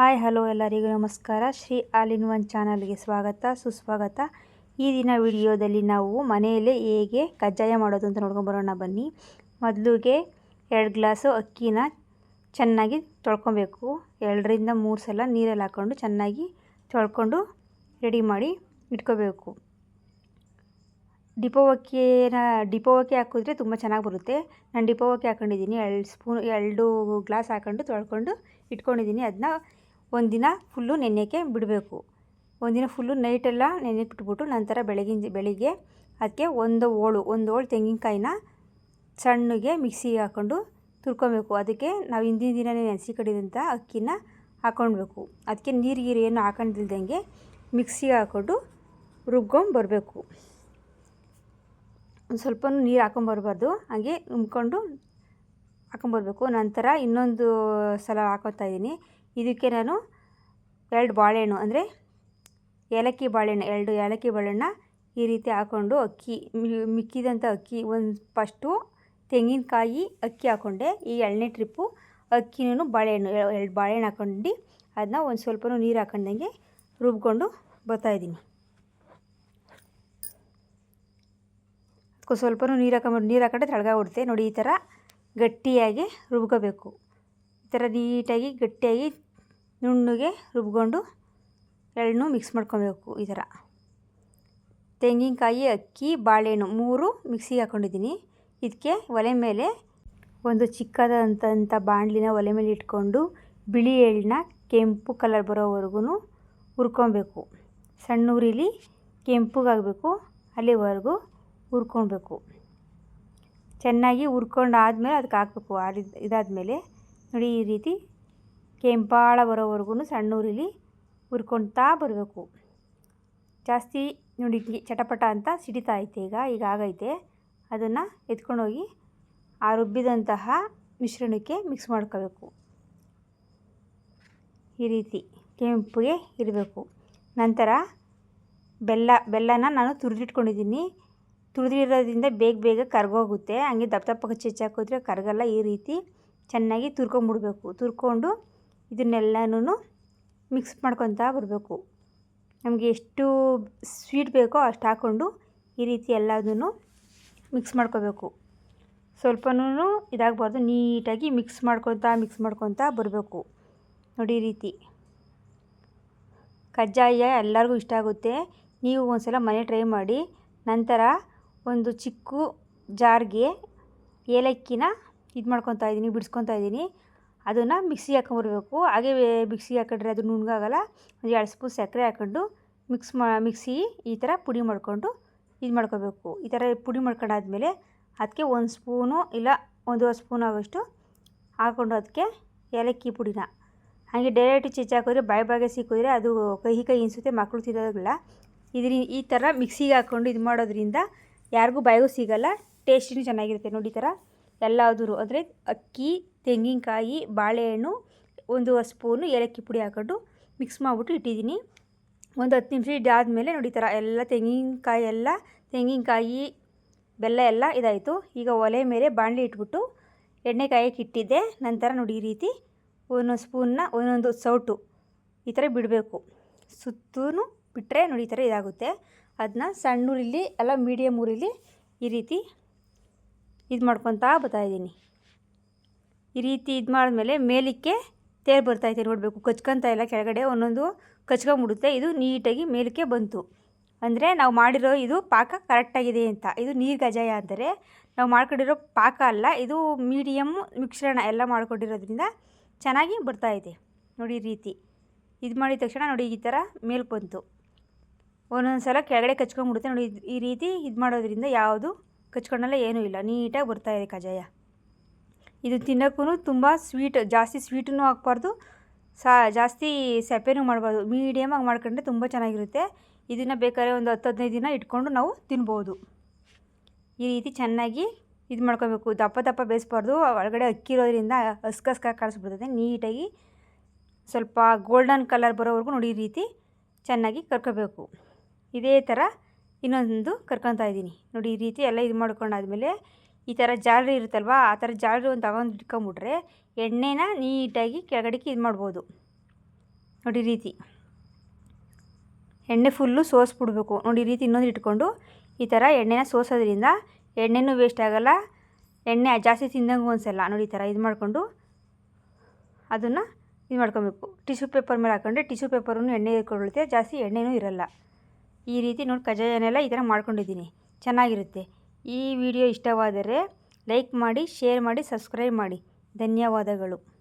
Hi, hello ಎಲ್ಲರಿಗೂ ನಮಸ್ಕಾರ. Shri all in one ಚಾನಲ್ಗೆ ಸ್ವಾಗತ, ಸುಸ್ವಾಗತ. ಈ ದಿನ ವಿಡಿಯೋದಲ್ಲಿ ನಾವು ಮನೆಯಲ್ಲೇ ಹೇಗೆ ಕಜ್ಜಾಯ ಮಾಡೋದು ಅಂತ ನೋಡ್ಕೊಂಬರೋಣ ಬನ್ನಿ. ಮೊದಲಿಗೆ ಎರಡು ಗ್ಲಾಸು ಅಕ್ಕಿನ ಚೆನ್ನಾಗಿ ತೊಳ್ಕೊಬೇಕು. ಎರಡರಿಂದ ಮೂರು ಸಲ ನೀರಲ್ಲಿ ಹಾಕ್ಕೊಂಡು ಚೆನ್ನಾಗಿ ತೊಳ್ಕೊಂಡು ರೆಡಿ ಮಾಡಿ ಇಟ್ಕೋಬೇಕು. ಡಿಪೋ ಅಕ್ಕಿನ, ಡಿಪೋ ಅಕ್ಕಿ ಹಾಕಿದ್ರೆ ತುಂಬ ಚೆನ್ನಾಗಿ ಬರುತ್ತೆ. ನಾನು ಡಿಪೋ ಅಕ್ಕಿ ಹಾಕೊಂಡಿದ್ದೀನಿ. ಎರಡು ಸ್ಪೂನ್, ಎರಡು ಗ್ಲಾಸ್ ಹಾಕ್ಕೊಂಡು ತೊಳ್ಕೊಂಡು ಇಟ್ಕೊಂಡಿದ್ದೀನಿ. ಅದನ್ನ ಒಂದಿನ ಫುಲ್ಲು ನೆನೆಯೋಕ್ಕೆ ಬಿಡಬೇಕು. ಒಂದಿನ ಫುಲ್ಲು ನೈಟೆಲ್ಲ ನೆನೆ ಬಿಟ್ಬಿಟ್ಟು ನಂತರ ಬೆಳಗಿನ ಬೆಳಿಗ್ಗೆ ಅದಕ್ಕೆ ಒಂದು ಓಳು ಒಂದು ಓಳು ತೆಂಗಿನಕಾಯಿನ ಸಣ್ಣಗೆ ಮಿಕ್ಸಿಗೆ ಹಾಕ್ಕೊಂಡು ತುರ್ಕೊಬೇಕು. ಅದಕ್ಕೆ ನಾವು ಹಿಂದಿನ ದಿನವೇ ನೆನೆಸಿ ಕಡಿದಂಥ ಅಕ್ಕಿನ ಹಾಕ್ಕೊಳ್ಬೇಕು ಅದಕ್ಕೆ ನೀರು, ಗೀರು ಏನು ಹಾಕೊಂಡಿಲ್ದಂಗೆ ಮಿಕ್ಸಿಗೆ ಹಾಕ್ಕೊಂಡು ರುಬ್ಕೊಂಡು ಬರಬೇಕು. ಒಂದು ಸ್ವಲ್ಪ ನೀರು ಹಾಕೊಂಬರ್ಬಾರ್ದು ಹಾಗೆ ನುಮ್ಕೊಂಡು ಹಾಕೊಂಬರ್ಬೇಕು ನಂತರ ಇನ್ನೊಂದು ಸಲ ಹಾಕೋತಾ ಇದ್ದೀನಿ. ಇದಕ್ಕೆ ನಾನು ಎರಡು ಬಾಳೆಹಣ್ಣು, ಅಂದರೆ ಏಲಕ್ಕಿ ಬಾಳೆಹಣ್ಣು, ಎರಡು ಏಲಕ್ಕಿ ಬಾಳೆಹಣ್ಣು ಈ ರೀತಿ ಹಾಕ್ಕೊಂಡು ಅಕ್ಕಿ ಮಿಕ್ಕಿದಂಥ ಅಕ್ಕಿ, ಒಂದು ಫಸ್ಟು ತೆಂಗಿನಕಾಯಿ ಅಕ್ಕಿ ಹಾಕ್ಕೊಂಡೆ ಈ ಎರಡನೇ ಟ್ರಿಪ್ಪು ಅಕ್ಕಿನೂ ಬಾಳೆಹಣ್ಣು ಎರಡು ಬಾಳೆಹಣ್ಣು ಹಾಕ್ಕೊಂಡು ಅದನ್ನ ಒಂದು ಸ್ವಲ್ಪ ನೀರು ಹಾಕೊಂಡಂಗೆ ರುಬ್ಕೊಂಡು ಬರ್ತಾಯಿದ್ದೀನಿ ಅದಕ್ಕೆ ಸ್ವಲ್ಪ ನೀರು ಹಾಕೊಂಬಿಟ್ಟು ನೀರು ಹಾಕೊಂಡ್ರೆ ತಳಗಾಗ್ಬಿಡುತ್ತೆ. ನೋಡಿ, ಈ ಥರ ಗಟ್ಟಿಯಾಗಿ ರುಬ್ಕೋಬೇಕು. ಈ ಥರ ನೀಟಾಗಿ ಗಟ್ಟಿಯಾಗಿ ನುಣ್ಣಗೆ ರುಬ್ಕೊಂಡು ಎರಡನ್ನೂ ಮಿಕ್ಸ್ ಮಾಡ್ಕೊಬೇಕು ಈ ಥರ. ತೆಂಗಿನಕಾಯಿ, ಅಕ್ಕಿ, ಬಾಳೆಹಣ್ಣು ಮೂರು ಮಿಕ್ಸಿಗೆ ಹಾಕ್ಕೊಂಡಿದ್ದೀನಿ ಇದಕ್ಕೆ ಒಲೆ ಮೇಲೆ ಒಂದು ಚಿಕ್ಕದಂಥ ಬಾಣಲಿನ ಒಲೆ ಮೇಲೆ ಇಟ್ಕೊಂಡು ಬಿಳಿ ಎಳ್ಳನ್ನ ಕೆಂಪು ಕಲರ್ ಬರೋವರೆಗೂ ಹುರ್ಕೊಬೇಕು. ಸಣ್ಣ ಉರಿಲಿ ಕೆಂಪುಗಾಗಬೇಕು ಅಲ್ಲಿವರೆಗೂ ಹುರ್ಕೊಬೇಕು ಚೆನ್ನಾಗಿ ಹುರ್ಕೊಂಡು ಆದಮೇಲೆ ಅದಕ್ಕೆ ಹಾಕ್ಬೇಕು ಇದಾದ ಇದಾದಮೇಲೆ. ನೋಡಿ ಈ ರೀತಿ ಕೆಂಪಾಳ ಬರೋವರೆಗೂ ಸಣ್ಣ ಉರಿಲಿ ಹುರ್ಕೊಳ್ತಾ ಬರಬೇಕು. ಜಾಸ್ತಿ ನೋಡಿ ಚಟಪಟ ಅಂತ ಸಿಡಿತಾ ಐತೆ ಈಗ ಈಗ ಆಗೈತೆ. ಅದನ್ನು ಎತ್ಕೊಂಡೋಗಿ ಆ ರುಬ್ಬಿದಂತಹ ಮಿಶ್ರಣಕ್ಕೆ ಮಿಕ್ಸ್ ಮಾಡ್ಕೋಬೇಕು. ಈ ರೀತಿ ಕೆಂಪಿಗೆ ಇರಬೇಕು. ನಂತರ ಬೆಲ್ಲ, ಬೆಲ್ಲನ ನಾನು ತುರಿದಿಟ್ಕೊಂಡಿದ್ದೀನಿ. ತುರಿದಿರೋದ್ರಿಂದ ಬೇಗ ಬೇಗ ಕರ್ಗೋಗುತ್ತೆ. ಹಂಗೆ ದಪ್ಪ ದಪ್ಪ ಹೆಚ್ಚಾಕಿದ್ರೆ ಕರಗಲ್ಲ. ಈ ರೀತಿ ಚೆನ್ನಾಗಿ ತುರ್ಕೊಂಬಿಡ್ಬೇಕು. ತುರ್ಕೊಂಡು ಇದನ್ನೆಲ್ಲನೂ ಮಿಕ್ಸ್ ಮಾಡ್ಕೊತಾ ಬರಬೇಕು. ನಮಗೆ ಎಷ್ಟು ಸ್ವೀಟ್ ಬೇಕೋ ಅಷ್ಟು ಹಾಕ್ಕೊಂಡು ಈ ರೀತಿ ಎಲ್ಲದನ್ನು ಮಿಕ್ಸ್ ಮಾಡ್ಕೋಬೇಕು. ಸ್ವಲ್ಪನೂ ಇದಾಗಬಾರ್ದು, ನೀಟಾಗಿ ಮಿಕ್ಸ್ ಮಾಡ್ಕೊತಾ ಮಿಕ್ಸ್ ಮಾಡ್ಕೊತಾ ಬರಬೇಕು. ನೋಡಿ ಈ ರೀತಿ. ಕಜ್ಜಾಯ ಎಲ್ಲರಿಗೂ ಇಷ್ಟ ಆಗುತ್ತೆ. ನೀವು ಒಂದು ಸಲ ಮನೆ ಟ್ರೈ ಮಾಡಿ. ನಂತರ ಒಂದು ಚಿಕ್ಕ ಜಾರ್ಗೆ ಏಲಕ್ಕಿನ ಇದು ಮಾಡ್ಕೊತಾ ಇದ್ದೀನಿ ಬಿಡಿಸ್ಕೊತಾ ಇದ್ದೀನಿ ಅದನ್ನು ಮಿಕ್ಸಿಗೆ ಹಾಕೊಂಬರ್ಬೇಕು ಹಾಗೆ ಮಿಕ್ಸಿಗೆ ಹಾಕೊಂಡ್ರೆ ಅದು ನುಣ್ಣಗಾಗಲ್ಲ. ಒಂದು ಎರಡು ಸ್ಪೂನ್ ಸಕ್ಕರೆ ಹಾಕ್ಕೊಂಡು ಮಿಕ್ಸ್ ಮಾ, ಮಿಕ್ಸಿ ಈ ಥರ ಪುಡಿ ಮಾಡಿಕೊಂಡು ಇದು ಮಾಡ್ಕೋಬೇಕು. ಈ ಥರ ಪುಡಿ ಮಾಡ್ಕೊಂಡಾದ್ಮೇಲೆ ಅದಕ್ಕೆ ಒಂದು ಸ್ಪೂನು ಇಲ್ಲ ಒಂದೂವರೆ ಸ್ಪೂನ್ ಆಗೋಷ್ಟು ಹಾಕ್ಕೊಂಡು ಅದಕ್ಕೆ ಏಲಕ್ಕಿ ಪುಡಿನ. ಹಾಗೆ ಡೈರೆಕ್ಟ್ ಚಿಚ್ಚ ಹಾಕಿದ್ರೆ, ಬಾಯಿ ಬಾಗೆ ಸಿಕ್ಕಿದ್ರೆ ಅದು ಕಹಿ ಕಹಿ ಇನ್ಸುತ್ತೆ ಮಕ್ಕಳು ತಿನ್ನೋದಿಲ್ಲ. ಇದ್ರ ಈ ಥರ ಮಿಕ್ಸಿಗೆ ಹಾಕ್ಕೊಂಡು ಇದು ಮಾಡೋದ್ರಿಂದ ಯಾರಿಗೂ ಬಾಯಿಗೂ ಸಿಗಲ್ಲ ಟೇಸ್ಟಿನೂ ಚೆನ್ನಾಗಿರುತ್ತೆ. ನೋಡಿ ಈ ಥರ ಎಲ್ಲಾದರೂ, ಅಂದರೆ ಅಕ್ಕಿ ತೆಂಗಿನಕಾಯಿ, ಬಾಳೆಹಣ್ಣು, ಒಂದು ಸ್ಪೂನು ಏಲಕ್ಕಿ ಪುಡಿ ಹಾಕ್ಕೊಂಡು ಮಿಕ್ಸ್ ಮಾಡಿಬಿಟ್ಟು ಇಟ್ಟಿದ್ದೀನಿ. ಒಂದು ಹತ್ತು ನಿಮಿಷ ಇದಾದಮೇಲೆ ನೋಡಿ ಥರ ಎಲ್ಲ ತೆಂಗಿನಕಾಯಿ ಎಲ್ಲ, ತೆಂಗಿನಕಾಯಿ, ಬೆಲ್ಲ ಎಲ್ಲ ಇದಾಯಿತು. ಈಗ ಒಲೆ ಮೇಲೆ ಬಾಣಲಿ ಇಟ್ಬಿಟ್ಟು ಎಣ್ಣೆ ಕಾಯಕ್ಕೆ ಇಟ್ಟಿದ್ದೆ. ನಂತರ ನೋಡಿ ಈ ರೀತಿ ಒಂದೊಂದು ಸ್ಪೂನ್ನ ಒಂದೊಂದು ಸೌಟು ಈ ಥರ ಬಿಡಬೇಕು. ಸುತ್ತೂ ಬಿಟ್ಟರೆ ನೋಡಿ ಈ ಥರ ಇದಾಗುತ್ತೆ. ಅದನ್ನ ಸಣ್ಣ ಉರಿಲಿ ಅಲ್ಲ ಮೀಡಿಯಮ್ ಉರಿಲಿ ಈ ರೀತಿ ಇದು ಮಾಡ್ಕೊತಾ ಬರ್ತಾಯಿದ್ದೀನಿ ಈ ರೀತಿ ಇದು ಮಾಡಿದ್ಮೇಲೆ ಮೇಲಕ್ಕೆ ತೇರು ಬರ್ತೈತೆ ನೋಡಬೇಕು. ಕಚ್ಕೊಂತ ಇಲ್ಲ ಕೆಳಗಡೆ ಒಂದೊಂದು ಕಚ್ಕೊಂಬಿಡುತ್ತೆ ಇದು ನೀಟಾಗಿ ಮೇಲಕ್ಕೆ ಬಂತು. ಅಂದರೆ ನಾವು ಮಾಡಿರೋ ಇದು ಪಾಕ ಕರೆಕ್ಟಾಗಿದೆ ಅಂತ. ಇದು ನೀರು ಗಜಾಯ ಅಂದರೆ ನಾವು ಮಾಡ್ಕೊಂಡಿರೋ ಪಾಕ ಅಲ್ಲ, ಇದು ಮೀಡಿಯಮ್ ಮಿಶ್ರಣ ಎಲ್ಲ ಮಾಡ್ಕೊಂಡಿರೋದ್ರಿಂದ ಚೆನ್ನಾಗಿ ಬರ್ತಾಯಿದೆ ನೋಡಿ ಈ ರೀತಿ. ಇದು ಮಾಡಿದ ತಕ್ಷಣ ನೋಡಿ ಈ ಥರ ಮೇಲೆ ಬಂತು. ಒಂದೊಂದು ಸಲ ಕೆಳಗಡೆ ಕಚ್ಕೊಂಡ್ಬಿಡುತ್ತೆ ನೋಡಿ ಈ ರೀತಿ ಇದು ಮಾಡೋದ್ರಿಂದ ಯಾವುದು ಕಚ್ಕೊಂಡಲ್ಲ ಏನೂ ಇಲ್ಲ. ನೀಟಾಗಿ ಬರ್ತಾಯಿದೆ ಕಜ್ಜಾಯ ಇದು ತಿನ್ನೋಕ್ಕೂ ತುಂಬ ಸ್ವೀಟ್, ಜಾಸ್ತಿ ಸ್ವೀಟೂ ಹಾಕ್ಬಾರ್ದು. ಸಾ, ಜಾಸ್ತಿ ಸೆಪೆನೂ ಮಾಡಬಾರ್ದು. ಮೀಡಿಯಮಾಗಿ ಮಾಡ್ಕೊಂಡ್ರೆ ತುಂಬ ಚೆನ್ನಾಗಿರುತ್ತೆ. ಇದನ್ನು ಬೇಕಾದ್ರೆ ಒಂದು ಹತ್ತು ಹದಿನೈದು ದಿನ ಇಟ್ಕೊಂಡು ನಾವು ತಿನ್ಬೋದು. ಈ ರೀತಿ ಚೆನ್ನಾಗಿ ಇದು ಮಾಡ್ಕೋಬೇಕು. ದಪ್ಪ ದಪ್ಪ ಬೇಯಿಸ್ಬಾರ್ದು. ಒಳಗಡೆ ಅಕ್ಕಿ ಇರೋದ್ರಿಂದ ಹಸ್ಕಸ್ಕಾಗಿ ಕಾಣಿಸ್ಬಿಡ್ತದೆ ನೀಟಾಗಿ ಸ್ವಲ್ಪ ಗೋಲ್ಡನ್ ಕಲರ್ ಬರೋವರೆಗೂ ನೋಡಿ ಈ ರೀತಿ ಚೆನ್ನಾಗಿ ಕರ್ಕೋಬೇಕು. ಇದೇ ಥರ ಇನ್ನೊಂದು ಕರ್ಕೊತಾ ಇದ್ದೀನಿ. ನೋಡಿ ಈ ರೀತಿ ಎಲ್ಲ ಇದು ಮಾಡ್ಕೊಂಡಾದ್ಮೇಲೆ ಈ ಥರ ಜಾಲರಿ ಇರುತ್ತಲ್ವ? ಆ ಥರ ಜಾಲರಿ ಒಂದು ತಗೊಂಡು ಇಟ್ಕೊಂಬಿಟ್ರೆ ಎಣ್ಣೆನ ನೀಟಾಗಿ ಕೆಳಗಡೆಗೆ ಇದು ಮಾಡ್ಬೋದು. ನೋಡಿ ರೀತಿ. ಎಣ್ಣೆ ಫುಲ್ಲು ಸೋಸ್ಬಿಡ್ಬೇಕು. ನೋಡಿ ರೀತಿ ಇನ್ನೊಂದು ಇಟ್ಕೊಂಡು ಈ ಥರ ಎಣ್ಣೆನ ಸೋಸೋದ್ರಿಂದ ಎಣ್ಣೆನೂ ವೇಸ್ಟ್ ಆಗೋಲ್ಲ. ಎಣ್ಣೆ ಜಾಸ್ತಿ ತಿಂದಂಗೂ ಅನಿಸಲ್ಲ ನೋಡಿ ಈ ಥರ ಇದು ಮಾಡಿಕೊಂಡು ಅದನ್ನು ಇದು ಮಾಡ್ಕೊಬೇಕು. ಟಿಶ್ಯೂ ಪೇಪರ್ ಮೇಲೆ ಹಾಕೊಂಡ್ರೆ ಟಿಶ್ಯೂ ಪೇಪರನ್ನು ಎಣ್ಣೆ ಇಟ್ಕೊಳ್ಳುತ್ತೆ, ಜಾಸ್ತಿ ಎಣ್ಣೆನೂ ಇರಲ್ಲ. ಈ ರೀತಿ ನೋಡಿ ಕಜ್ಜಾಯನೆಲ್ಲ ಈ ಥರ ಮಾಡ್ಕೊಂಡಿದ್ದೀನಿ. ಚೆನ್ನಾಗಿರುತ್ತೆ. ಈ ವಿಡಿಯೋ ಇಷ್ಟವಾದರೆ ಲೈಕ್ ಮಾಡಿ ಶೇರ್ ಮಾಡಿ ಸಬ್ಸ್ಕ್ರೈಬ್ ಮಾಡಿ. ಧನ್ಯವಾದಗಳು.